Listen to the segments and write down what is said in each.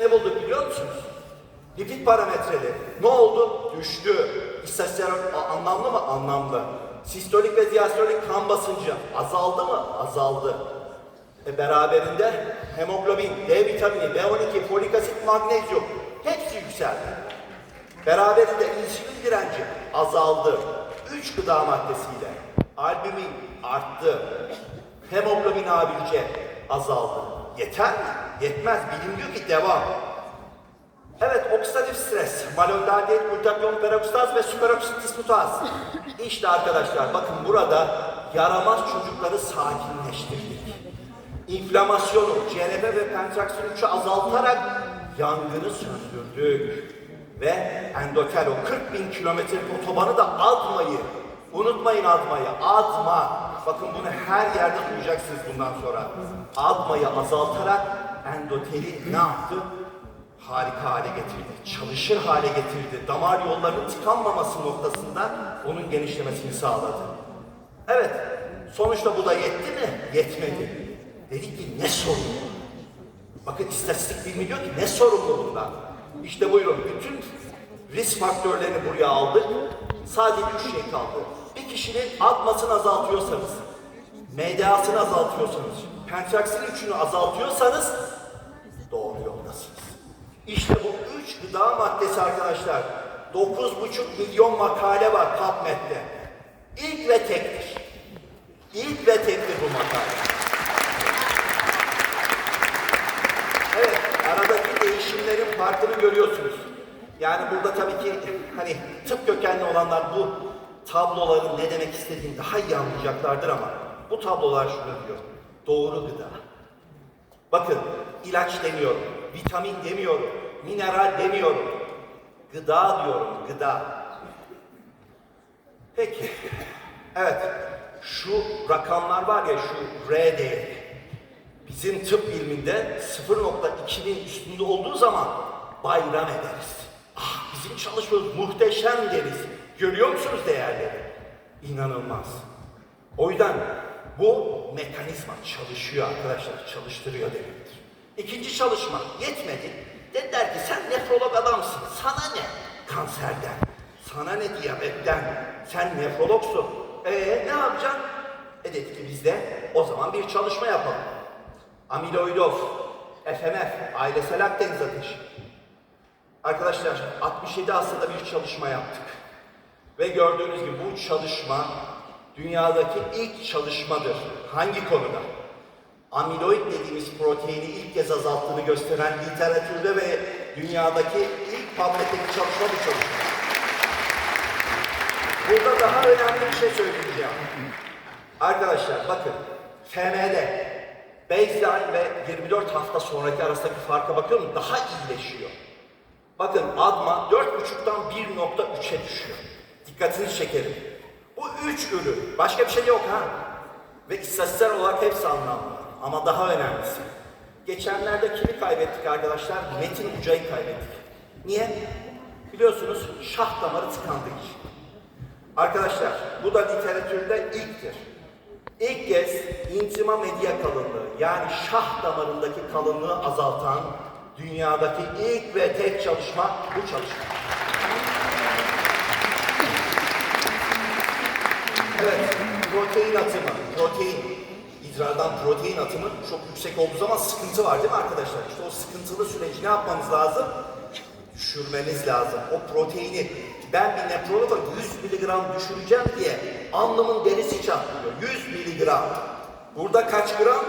Ne bulduk biliyor musunuz? Lipid parametreleri. Ne oldu? Düştü. İstatistik anlamlı mı? Anlamlı. Sistolik ve diastolik kan basıncı azaldı mı? Azaldı. E beraberinde hemoglobin, D vitamini, B12, folik asit, magnezyum hepsi yükseldi. Beraberinde insülin direnci azaldı. Üç gıda maddesiyle. Albümin arttı. Hemoglobin A1C azaldı. Yeter mi? Yetmez. Bilim diyor ki devam. Evet, oksidatif stres, malodaliyet, glutatyon peroksidaz ve süperoksit dismutaz. İşte arkadaşlar bakın burada yaramaz çocukları sakinleştirdik. İnflamasyonu, CRP ve pentraksiyon 3'ü azaltarak yangını söndürdük. Ve endotel o 40 bin kilometrelik otobanı da atmayı, unutmayın atmayı, atma. Bakın bunu her yerde duyacaksınız bundan sonra. Atmayı azaltarak endoteli ne yaptı? harika hale getirdi, çalışır hale getirdi, damar yollarının tıkanmaması noktasında onun genişlemesini sağladı. Evet, sonuçta bu da yetti mi? Yetmedi. Dedik ki ne sorumlu? Bakın istatistik bilimi diyor ki ne sorumlu bundan? İşte buyurun, bütün risk faktörlerini buraya aldık. Sadece üç şey kaldı. Kişinin atmasını azaltıyorsanız, MDA'sını azaltıyorsanız, pentraksin üçünü azaltıyorsanız doğru yoldasınız. İşte bu üç gıda maddesi arkadaşlar. 9,5 milyon makale var PubMed'de. İlk ve tektir. İlk ve tektir bu makale. Evet, aradaki değişimlerin farkını görüyorsunuz. Yani burada tabii ki hani tıp kökenli olanlar bu tabloların ne demek istediğini daha iyi anlayacaklardır ama bu tablolar şunu diyor. Doğru gıda. Bakın ilaç demiyorum, vitamin demiyorum, mineral demiyorum. Gıda diyorum, gıda. Peki. Evet. Şu rakamlar var ya şu R değeri. Bizim tıp biliminde 0.2'nin üstünde olduğu zaman bayram ederiz. Ah bizim çalışmamız muhteşem deriz. Görüyor musunuz değerleri? İnanılmaz. O yüzden bu mekanizma çalışıyor arkadaşlar, çalıştırıyor demektir. İkinci çalışma yetmedi. Dediler ki sen nefrolog adamsın, sana ne kanserden, sana ne diyabetten, sen nefrologsun. Ee ne yapacaksın? E dedi ki biz de o zaman bir çalışma yapalım. Amiloidoz, FMF, ailesel Akdeniz ateşi. Arkadaşlar 67 hastada bir çalışma yaptık. Ve gördüğünüz gibi bu çalışma dünyadaki ilk çalışmadır. Hangi konuda? Amiloid dediğimiz proteini ilk kez azalttığını gösteren literatürde ve dünyadaki ilk PubMed'deki çalışma bu çalışma. Burada daha önemli bir şey söyleyeceğim. Arkadaşlar bakın FM'de baseline ve 24 hafta sonraki arasındaki farka bakıyor musun? Daha iyileşiyor. Bakın adma 4.5'tan 1.3'e düşüyor. Dikkatinizi çekerim. Bu üç ürün. Başka bir şey yok ha. Ve istatistiksel olarak hepsi anlamlı. Ama daha önemlisi. Geçenlerde kimi kaybettik arkadaşlar? Metin Uca'yı kaybettik. Niye? Biliyorsunuz şah damarı tıkandığı için. Arkadaşlar bu da literatürde ilktir. İlk kez intima media kalınlığı yani şah damarındaki kalınlığı azaltan dünyadaki ilk ve tek çalışma bu çalışma. Evet, protein atımı, protein. İdrardan protein atımı çok yüksek olduğu zaman sıkıntı var değil mi arkadaşlar? İşte o sıkıntılı süreci ne yapmamız lazım? Düşürmeniz lazım. O proteini ben bir nefrologa 100 miligram düşüreceğim diye alnımın derisi çatlıyor. 100 miligram. Burada kaç gram?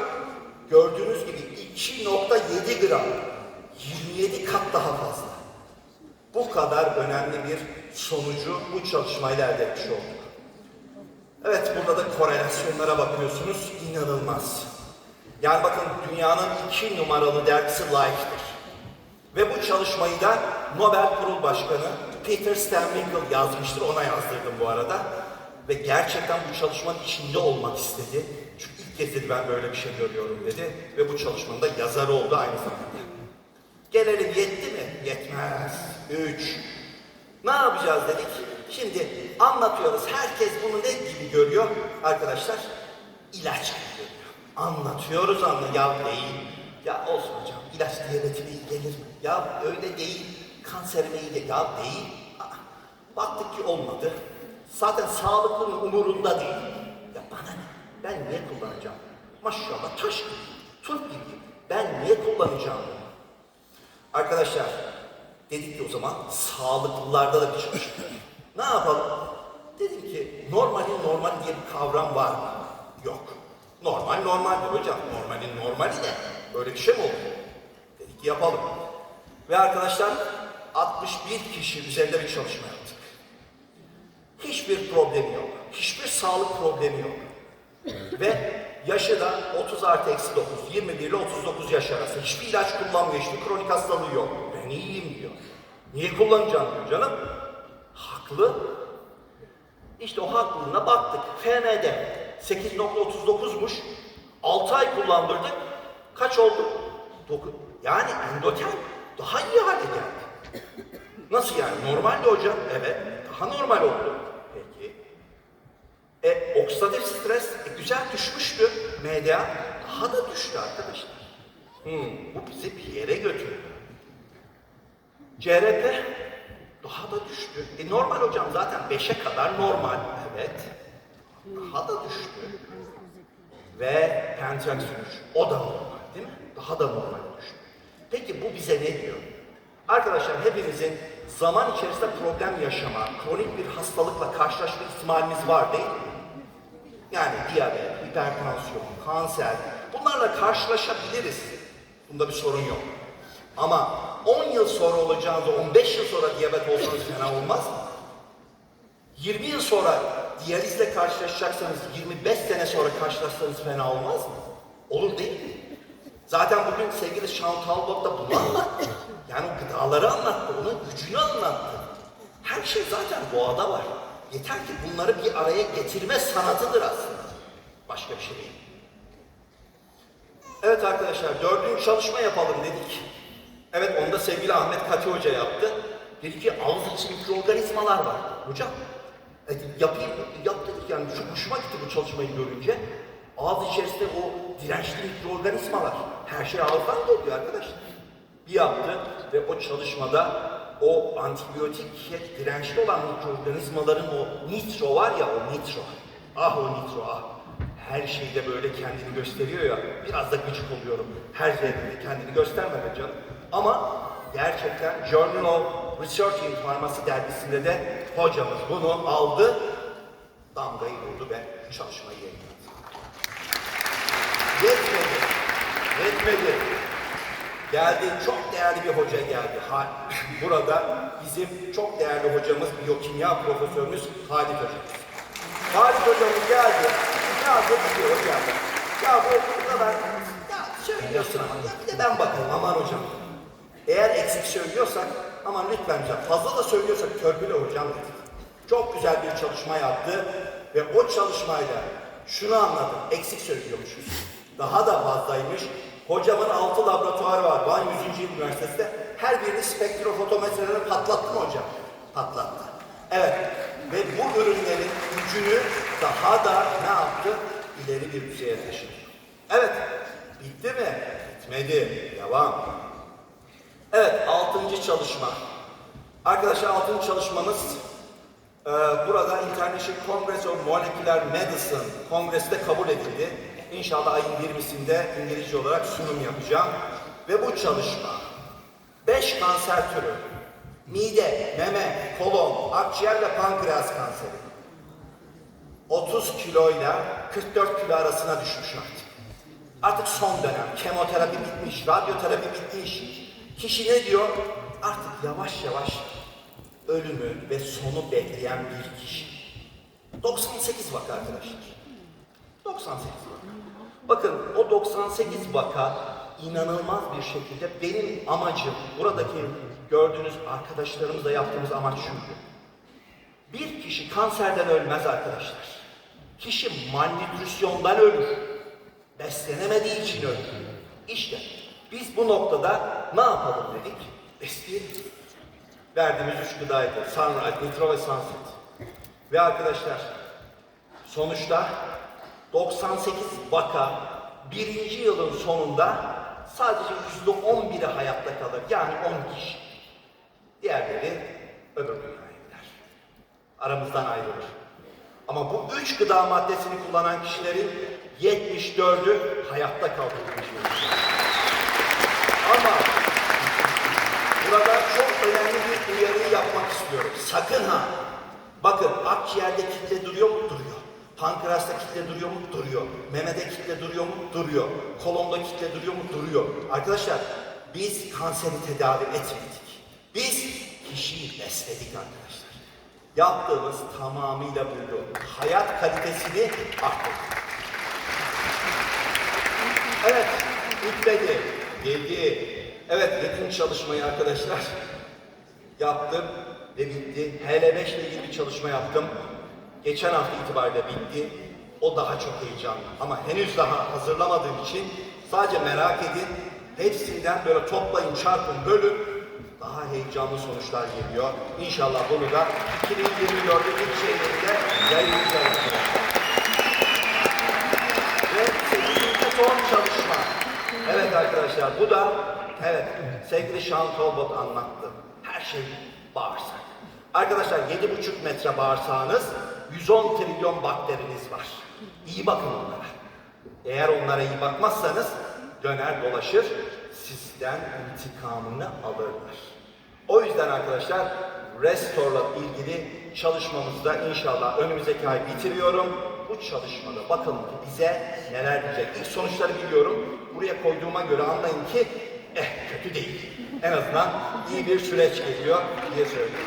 Gördüğünüz gibi 2.7 gram. 27 kat daha fazla. Bu kadar önemli bir sonucu bu çalışmayla elde etmiş olduk. Evet burada da korelasyonlara bakıyorsunuz. inanılmaz. Yani bakın dünyanın iki numaralı dergisi Life'dir. Ve bu çalışmayı da Nobel Kurul Başkanı Peter Stemwinkle yazmıştır. Ona yazdırdım bu arada. Ve gerçekten bu çalışmanın içinde olmak istedi. Çünkü ilk kez dedi ben böyle bir şey görüyorum dedi. Ve bu çalışmanın da yazarı oldu aynı zamanda. Gelelim yetti mi? Yetmez. Üç. Ne yapacağız dedik? Şimdi anlatıyoruz. Herkes bunu ne görüyor arkadaşlar? İlaç gibi görüyor. Anlatıyoruz anla ya değil. Ya olsun hocam ilaç diyabetime iyi gelir mi? Ya öyle değil. Kanserime iyi değil. Ya değil. Aa, Baktık ki olmadı. Zaten sağlıklının umurunda değil. Ya bana ne? Ben niye kullanacağım? Maşallah taş gibi, Türk gibi. Ben niye kullanacağım? Arkadaşlar dedik ki o zaman sağlıklılarda da bir çalışma. ne yapalım? Dedim ki normalin normal diye bir kavram var mı? Yok. Normal normaldir hocam. Normalin normali ne? Böyle bir şey mi olur? Dedik ki yapalım. Ve arkadaşlar 61 kişi üzerinde bir çalışma yaptık. Hiçbir problemi yok. Hiçbir sağlık problemi yok. Ve yaşı da 30 artı eksi 9, 21 ile 39 yaş arası. Hiçbir ilaç kullanmıyor, hiçbir kronik hastalığı yok. Ben iyiyim diyor. Niye kullanacağım diyor canım. Haklı. İşte o haklılığına baktık. FMD 8.39'muş. 6 ay kullandırdık. Kaç oldu? 9. Yani endotel daha iyi hale geldi. Nasıl yani? Normaldi hocam. Evet. Daha normal oldu. Peki. E, oksidatif stres e, güzel düşmüştü MDA. Daha da düştü arkadaşlar. Hmm, bu bizi bir yere götürdü. CRP daha da düştü. E normal hocam zaten 5'e kadar normal. Evet. Daha da düştü. Ve Pentax 3 o da normal değil mi? Daha da normal düştü. Peki bu bize ne diyor? Arkadaşlar hepimizin zaman içerisinde problem yaşama, kronik bir hastalıkla karşılaşma ihtimalimiz var değil mi? Yani diyabet, hipertansiyon, kanser bunlarla karşılaşabiliriz. Bunda bir sorun yok. Ama 10 yıl sonra olacağınızda 15 yıl sonra diyabet olsanız fena olmaz mı? 20 yıl sonra diyalizle karşılaşacaksanız 25 sene sonra karşılaşsanız fena olmaz mı? Olur değil mi? Zaten bugün sevgili Sean Talbot da bunu anlattı. Yani gıdaları anlattı, onun gücünü anlattı. Her şey zaten doğada var. Yeter ki bunları bir araya getirme sanatıdır aslında. Başka bir şey değil. Evet arkadaşlar dördüncü çalışma yapalım dedik. Evet onu da sevgili Ahmet Kati Hoca yaptı. Dedi ki ağız içi mikroorganizmalar var. Hocam e, yapayım, yap dedik yani çok hoşuma gitti bu çalışmayı görünce. Ağız içerisinde o dirençli mikroorganizmalar. Her şey ağızdan geliyor arkadaşlar. Bir yaptı ve o çalışmada o antibiyotik dirençli olan mikroorganizmaların o nitro var ya o nitro. Ah o nitro ah. Her şeyde böyle kendini gösteriyor ya. Biraz da gıcık oluyorum. Her zerrede kendini göstermeme canım. Ama gerçekten Journal of Research in Pharmacy dergisinde de hocamız bunu aldı. Damgayı vurdu ve çalışmayı yayınladı. Yetmedi. Yetmedi. Geldi, çok değerli bir hoca geldi. Ha, burada bizim çok değerli hocamız, biyokimya profesörümüz Halit hocamız. Halit hocamız geldi. Ya dedi ki hocam, ya bu bu kadar ya söylüyorsun ama ya bir de ben bakayım aman hocam. Eğer eksik söylüyorsak aman lütfen hocam fazla da söylüyorsak törpüle hocam dedik. Çok güzel bir çalışma yaptı ve o çalışmayla şunu anladım, eksik söylüyormuşuz. Daha da fazlaymış. Hocamın altı laboratuvarı var Van 100. Yıl. Her birini spektrofotometrelerine patlattı hocam? Patlattı. Evet. Ve bu ürünlerin gücünü daha da ne yaptı? İleri bir düzeye taşıdı. Evet. Bitti mi? Bitmedi. Devam. Evet, altıncı çalışma. Arkadaşlar altıncı çalışmamız e, burada International Congress of Molecular Medicine kongreste kabul edildi. İnşallah ayın 20'sinde İngilizce olarak sunum yapacağım. Ve bu çalışma 5 kanser türü mide, meme, kolon, akciğer ve pankreas kanseri 30 kiloyla 44 kilo arasına düşmüş artık. Artık son dönem. Kemoterapi bitmiş, radyoterapi bitmiş. Kişi ne diyor? Artık yavaş yavaş ölümü ve sonu bekleyen bir kişi. 98 vaka arkadaşlar. 98 vaka. Bakın o 98 vaka inanılmaz bir şekilde benim amacım, buradaki gördüğünüz arkadaşlarımızla yaptığımız amaç şuydu. Bir kişi kanserden ölmez arkadaşlar. Kişi malnütrisyondan ölür. Beslenemediği için ölür. İşte biz bu noktada ne yapalım dedik? Besleyelim. Verdiğimiz üç gıdaydı. Sunlight, Nitro ve Sunset. Ve arkadaşlar sonuçta 98 vaka birinci yılın sonunda sadece yüzde on biri hayatta kalır. Yani on kişi. Diğerleri öbür dünyaya gider. Aramızdan ayrılır. Ama bu üç gıda maddesini kullanan kişilerin 74'ü hayatta düşünüyoruz. Ama burada çok önemli bir uyarı yapmak istiyorum. Sakın ha! Bakın akciğerde kitle duruyor mu? Duruyor. Pankreasta kitle duruyor mu? Duruyor. Memede kitle duruyor mu? Duruyor. Kolonda kitle duruyor mu? Duruyor. Arkadaşlar biz kanseri tedavi etmedik. Biz kişiyi besledik arkadaşlar. Yaptığımız tamamıyla buydu. Hayat kalitesini arttırdık. Evet, bitmedi. Geldi. Evet, yakın çalışmayı arkadaşlar yaptım ve bitti. HL5 ile ilgili bir çalışma yaptım. Geçen hafta itibariyle bitti. O daha çok heyecanlı. Ama henüz daha hazırlamadığım için sadece merak edin. Hepsinden böyle toplayın, çarpın, bölün. Daha heyecanlı sonuçlar geliyor. İnşallah bunu da 2024'ün ilk çeyreğinde yayınlayacağız. Ve 8. son çalışma. Evet arkadaşlar bu da evet sevgili Sean Talbot anlattı. Her şey bağırsak. Arkadaşlar 7,5 metre bağırsağınız 110 trilyon bakteriniz var. İyi bakın onlara. Eğer onlara iyi bakmazsanız döner dolaşır sizden intikamını alırlar. O yüzden arkadaşlar Restore'la ilgili çalışmamızda inşallah önümüzdeki ay bitiriyorum. Bu çalışmada bakalım ki bize neler diyecek. İlk sonuçları biliyorum. Buraya koyduğuma göre anlayın ki eh kötü değil. En azından iyi bir süreç geliyor diye söylüyorum.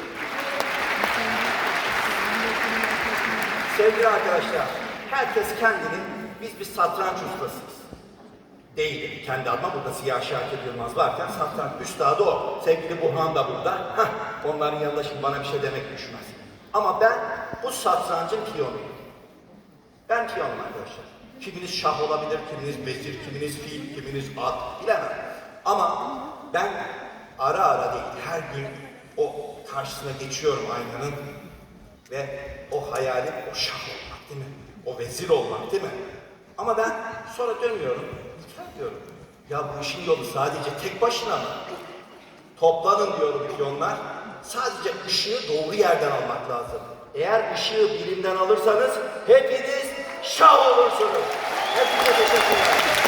Sevgili arkadaşlar, herkes kendini biz bir satranç ustasıyız. Değilim. Kendi adıma burada Siyah Şakir Yılmaz varken satranç üstadı o. Sevgili Burhan da burada. Hah, onların yanında şimdi bana bir şey demek düşmez. Ama ben bu satrancın piyonuyum. Ben piyonum arkadaşlar. Kiminiz şah olabilir, kiminiz vezir, kiminiz fil, kiminiz at bilemem. Ama ben ara ara değil her gün o karşısına geçiyorum aynanın ve o hayalim o şah olmak değil mi? O vezir olmak değil mi? Ama ben sonra dönüyorum, inkar diyorum. Ya bu işin yolu sadece tek başına mı? Toplanın diyorum piyonlar. Sadece ışığı doğru yerden almak lazım. Eğer ışığı birimden alırsanız hepiniz şah olursunuz. Hepinize teşekkürler.